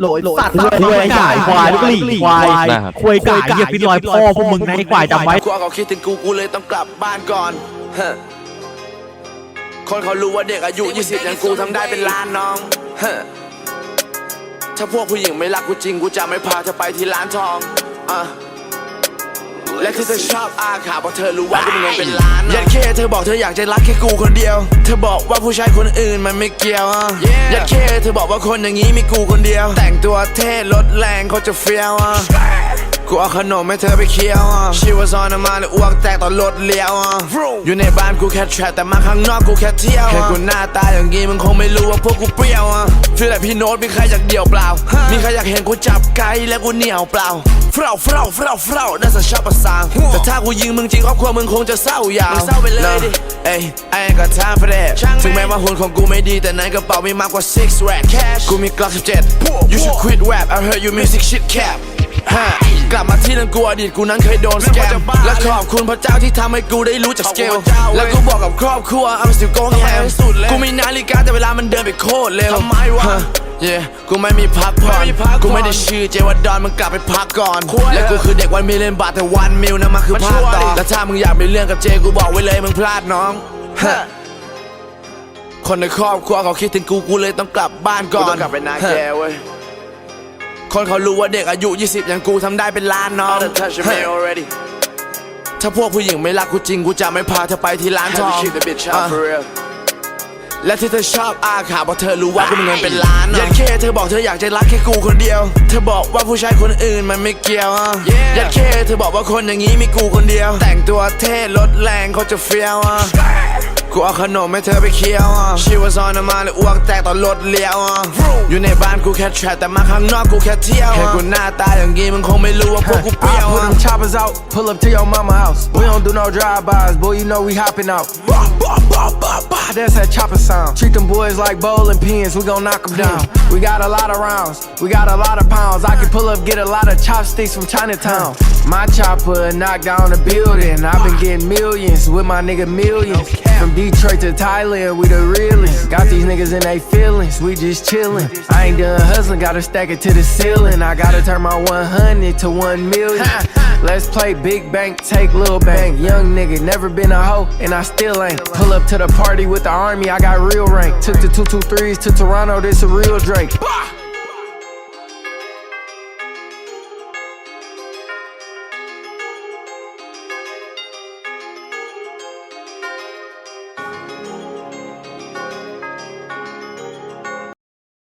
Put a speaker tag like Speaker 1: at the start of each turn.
Speaker 1: โหลยสัตว์
Speaker 2: ควยกายควายลูกหลีควายควยกายเหยียบฟินลอยพ่อพวกมึงนะไอ้ควายจำไว้
Speaker 3: กูเอาเขาคิดถึงกูกูเลยต้องกลับบ้านก่อนฮะคนเขารู้ว่าเด็กอายุ20อย่างกูทำได้เป็นล้านน้องฮะถ้าพวกผู้หญิงไม่รักกูจริงกูจะไม่พาเธอไปที่ร้านทองอะ และที่เธอชอบอาขาเพราะเธอรู้ว่ากูมีเงินเป็นล้านยัดเคเธอบอกเธออยากจะรักแค่กูคนเดียว เธอบอกว่าผู้ชายคนอื่นมันไม่เกี่ยวอะยัดเคเธอบอกว่าคนอย่างนี้มีกูคนเดียว แต่งตัวเท่รถแรงเขาจะเฟี้ยวอะ กูเอาขนมให้เธอไปเคี้ยวอะชีวซอนมาเลยอ้วกแตกตอนรถเลี้ยวอะอยู่ในบ้านกูแค่แทรแต่มาข้างนอกกูแค่เที่ยวแค่กูหน้าตาอย่างงี้มึงคงไม่รู้ว่าพวกกูเปรี้ยวอะฟีลแบบพี่โน้ตมีใครอยากเดี่ยวเปล่า มีใครอยากเห็นกูจับไกลและกูเหนียวเปล่าเฝ้าเฝ้าเฝ้าเฝ้าน่าจะชอบประสางแต่ถ้ากูยิงมึงจริงครอบครัวมึงคงจะเศร้ายาวเศร้าไปเลยดิเอ้ย I ain't got time for that ถึงแม้ว่าหุ่นของกูไม่ดีแต่ในกระเป๋ามีมากกว่า six rack cash กูมีกลัก17 you should quit rap I heard you music shit cap ฮะ กลับมาที่นั่นกูอดีตกูนั้นเคยโดนสแกมและขอบคุณพระเจ้าที่ทำให้กูได้รู้จักสเกลและกูบอกกับครอบครัว I'm still going ham กูมีนาฬิกาแต่เวลามันเดินไปโคตรเร็วทำไมวะ Yeah กูไม่มีพักผ่อน กูไม่ได้ชื่อเจวัดดอนมึงกลับไปพักก่อน และกูคือเด็กวันมิลเลนบาทแต่วันมิลนะมันคือภาคต่อ และถ้ามึงอยากมีเรื่องกับเจกูบอกไว้เลยมึงพลาดน้องฮะคนในครอบครัวเขาคิดถึงกูกูเลยต้องกลับบ้านก่อน
Speaker 4: กูต้องกลับไปนาแกเว้ย
Speaker 3: คนเขารู้ว่าเด็กอายุ 20 อย่างกูทำได้เป็นล้านน้อง
Speaker 4: All the touch me already
Speaker 3: ถ้าพวกผู้หญิงไม่รักกูจริงกูจะไม่พาเธอไปที่ร้านท
Speaker 4: Have
Speaker 3: อง
Speaker 4: you keep the bitch
Speaker 3: อะ
Speaker 4: out for real
Speaker 3: และที่เธอชอบอาขาเพราะเธอรู้ว่ากูมีเงินเป็นล้านยัดเคเธอบอกเธออยากจะรักแค่กูคนเดียว เธอบอกว่าผู้ชายคนอื่นมันไม่เกี่ยวอะยัดเคเธอบอกว่าคนอย่างนี้มีกูคนเดียว แต่งตัวเท่รถแรงเขาจะเฟี้ยวอะ กูเอาขนมให้เธอไปเคี้ยวอะชีวซอนมาเลยอ้วกแตกตอนรถเลี้ยวอะ อยู่ในบ้านกูแค่แทรแต่มาข้างนอกกูแค่เที่ยวแค่กูหน้าตาอย่างงี้มึงคงไม่รู้ว่าพวกกูเปรี้ยว
Speaker 5: put
Speaker 3: อะ
Speaker 5: them choppers out, pull up to your mama house. We don't do no drive-bys, boy, you know we hopping out. Bah, bah, bah, bah, bah, That's that chopper sound. Treat them boys like bowling pins, we gon' knock them down. We got a lot of rounds, we got a lot of pounds. I can pull up, get a lot of chopsticks from Chinatown. My chopper knocked down the building. I've been getting millions with my nigga millions. From Detroit to Thailand, we the realest. Got these niggas in they feelings, we just chillin'. I ain't done hustling, gotta stack it to the ceiling. I gotta turn my 100 to 1 million. Let's play big bank, take little bank. Young nigga, never been a hoe, and I still ain't. Pull up to the party with the army, I got real rank. Took the 223s to Toronto, this a real Drake. Bah!